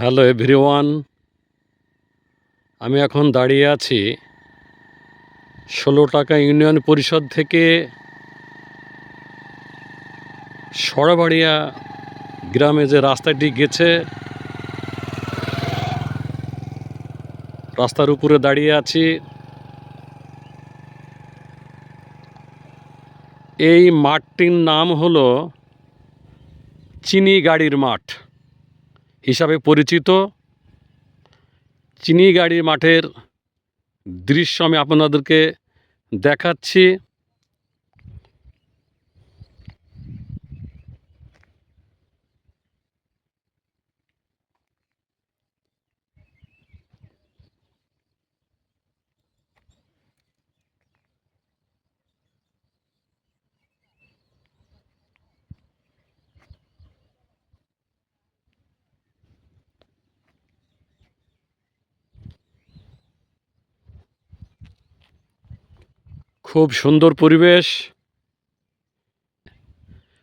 Hello everyone. আমি এখন দাঁড়িয়ে আছি ষোলো টাকা ইউনিয়ন পরিষদ থেকে সরাবাড়িয়া গ্রামে যে রাস্তাটি গেছে, রাস্তার উপরে দাঁড়িয়ে আছি। এই মাঠটির নাম হলো চিনি গাড়ির মাঠ। হিসাবে পরিচিত। চিনি গাড়ির মাঠের দৃশ্য আমি আপনাদেরকে দেখাচ্ছি। খুব সুন্দর পরিবেশ।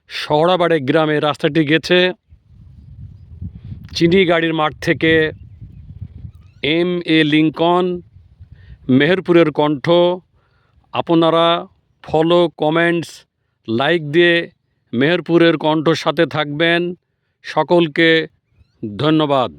শহরাবাড়ি গ্রামে রাস্তাটি গেছে। চিনি গাড়ির মাঠ থেকে এম এ লিঙ্কন, মেহেরপুরের কণ্ঠ। আপনারা ফলো কমেন্টস লাইক দিয়ে মেহেরপুরের কণ্ঠর সাথে থাকবেন। সকলকে ধন্যবাদ।